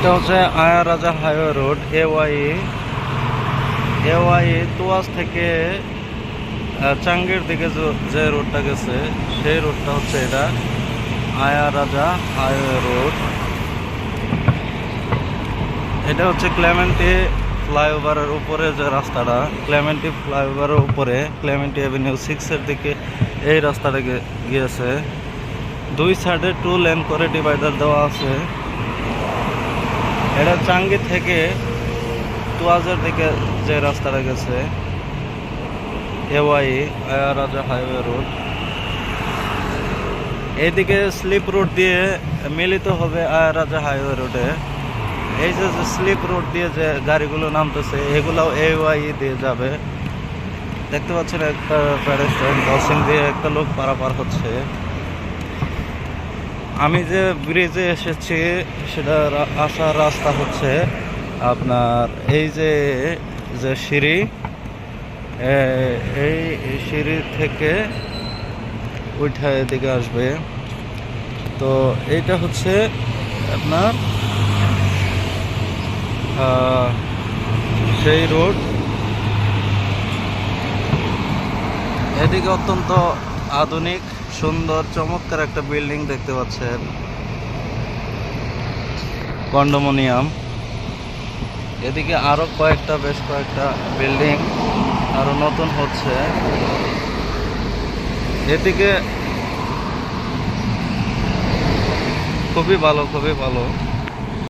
এটা হচ্ছে Ayer Rajah highway road A Y A Y Tuas থেকে চাঙ্গের দিকে যে- রোডটা গেছে, সেই রোডটা হচ্ছে এটা আয়া রাজা হাইওয়ে রোড। এটা হচ্ছে ক্লেমেন্টি ফ্লাইওভারের উপরে যে রাস্তাটা, ক্লেমেন্টি ফ্লাইওভারের উপরে, ক্লেমেন্টি অ্যাভিনিউ সিক্সের দিকে এই রাস্তাটা গিয়েছে। দুই সাইডে টু লেন করে ডিভাইডার দেওয়া আছে। এটা চাঙ্গি থেকে তুয়াজের দিকে যে রাস্তাটা গেছে, এওয়াই রাজা হাইওয়ে রোড। এইদিকে স্লিপ রোড দিয়ে মিলিত হবে আয়া রাজা হাইওয়ে রোডে। এই যে স্লিপ রোড দিয়ে যে গাড়িগুলো নামতেছে, এগুলাও এওয়াই দিয়ে যাবে। দেখতে পাচ্ছেন একটা প্যারেস্ট্রেন্ট ক্রসিং দিয়ে একটা লোক পারাপার হচ্ছে। আমি যে ব্রিজে এসেছি, সেটা আসার রাস্তা হচ্ছে আপনার এই যে যে সিঁড়ি এই সিঁড়ি থেকে উঠা এদিকে আসবে। তো এইটা হচ্ছে আপনার সেই রোড এদিকে অত্যন্ত আধুনিক, সুন্দর, চমৎকার একটা বিল্ডিং দেখতে পাচ্ছেন। কন্ডোমোনিয়াম। এদিকে আরও কয়েকটা, বেশ কয়েকটা বিল্ডিং আরও নতুন হচ্ছে। এদিকে খুবই ভালো খুবই ভালো।